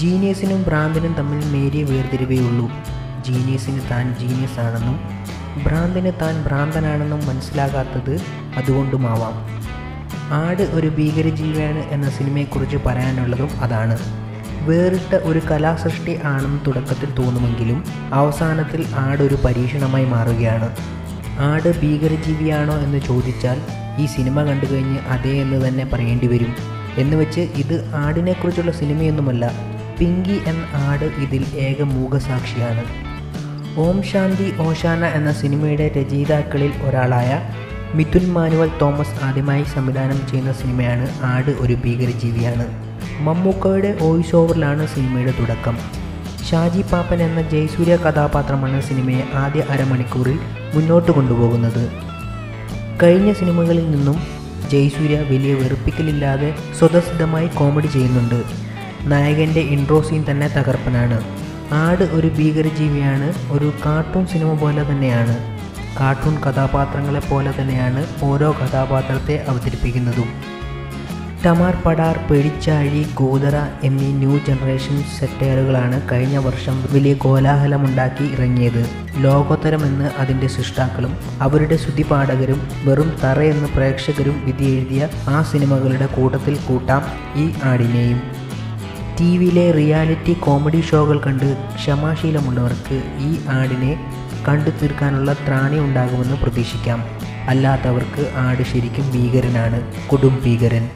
ജീനിയസിനും ഭ്രാന്തിനും തമ്മിൽ നേരിയ വേർതിരിവേ ഉള്ളൂ ജീനിയസിന് താൻ ജീനിയസ് ആണെന്നും ഭ്രാന്തിന് താൻ ഭ്രാന്തനാണെന്നും മനസ്സിലാകാത്തത് അതുകൊണ്ടുമാവാം. ആട് ഒരു ഭീകരജീവിയാണ് എന്ന സിനിമയെക്കുറിച്ച് പറയാനുള്ളതും അതാണ്. വേറിട്ട ഒരു കലാസൃഷ്ടി ആണെന്ന് തുടക്കത്തിൽ തോന്നുമെങ്കിലും അവസാനത്തിൽ ആട് ഒരു പരീക്ഷണമായി മാറുകയാണ്. ആട് ഭീകരജീവിയാണോ എന്ന് ചോദിച്ചാൽ ഈ സിനിമ കണ്ടു കഴിഞ്ഞ് അതേ എന്ന് തന്നെ പറയേണ്ടി വരും എന്നുവെച്ച് ഇത് ആടിനെക്കുറിച്ചുള്ള സിനിമയൊന്നുമല്ല പിങ്കി എന്ന ആട് ഇതിൽ ഏക മൂകസാക്ഷിയാണ്. ഓം ശാന്തി ഓശാന എന്ന സിനിമയുടെ രചയിതാക്കളിൽ ഒരാളായ മിഥുൻ മാനുവൽ തോമസ് ആദ്യമായി സംവിധാനം ചെയ്യുന്ന സിനിമയാണ് ആട് ഒരു ഭീകരജീവിയാണ്. മമ്മൂക്കയുടെ വോയിസ് ഓവറിലാണ് സിനിമയുടെ തുടക്കം. ഷാജി പാപ്പൻ എന്ന ജയസൂര്യ കഥാപാത്രമാണ് സിനിമയെ ആദ്യ അരമണിക്കൂറിൽ മുന്നോട്ട് കൊണ്ടുപോകുന്നത്. കഴിഞ്ഞ സിനിമകളിൽ നിന്നും ജയസൂര്യ വലിയ വെറുപ്പിക്കലില്ലാതെ സ്വതസിദ്ധമായി കോമഡി ചെയ്യുന്നുണ്ട്. നായകന്റെ ഇൻട്രോ സീൻ തന്നെ തകർപ്പനാണ്. ആട് ഒരു ഭീകരജീവിയാണ് ഒരു കാർട്ടൂൺ സിനിമ പോലെ തന്നെയാണ്. കാർട്ടൂൺ കഥാപാത്രങ്ങളെ പോലെ തന്നെയാണ് ഓരോ കഥാപാത്രത്തെ അവതരിപ്പിക്കുന്നതും. ടമാർ പടാർ പെടിച്ചാഴി കൂതറ എന്നീ ന്യൂ ജനറേഷൻ സെറ്റയറുകളാണ് കഴിഞ്ഞ വർഷം വലിയ കോലാഹലമുണ്ടാക്കി ഇറങ്ങിയത്. ലോകോത്തരമെന്ന് അതിന്റെ സൃഷ്ടാക്കളും അവരുടെ ശ്രുതിപാഠകരും വെറും തറയെന്ന് പ്രേക്ഷകരും വിധി എഴുതിയ ആ സിനിമകളുടെ കൂട്ടത്തിൽ കൂട്ടാം ഈ ആടിനെയും. ടി വിയിലെ റിയാലിറ്റി കോമഡി ഷോകൾ കണ്ട് ക്ഷമാശീലമുള്ളവർക്ക് ഈ ആടിനെ കണ്ടു തീർക്കാനുള്ള ത്രാണി ഉണ്ടാകുമെന്ന് പ്രതീക്ഷിക്കാം. അല്ലാത്തവർക്ക് ആട് ശരിക്കും ഭീകരനാണ്. കൊടും ഭീകരൻ.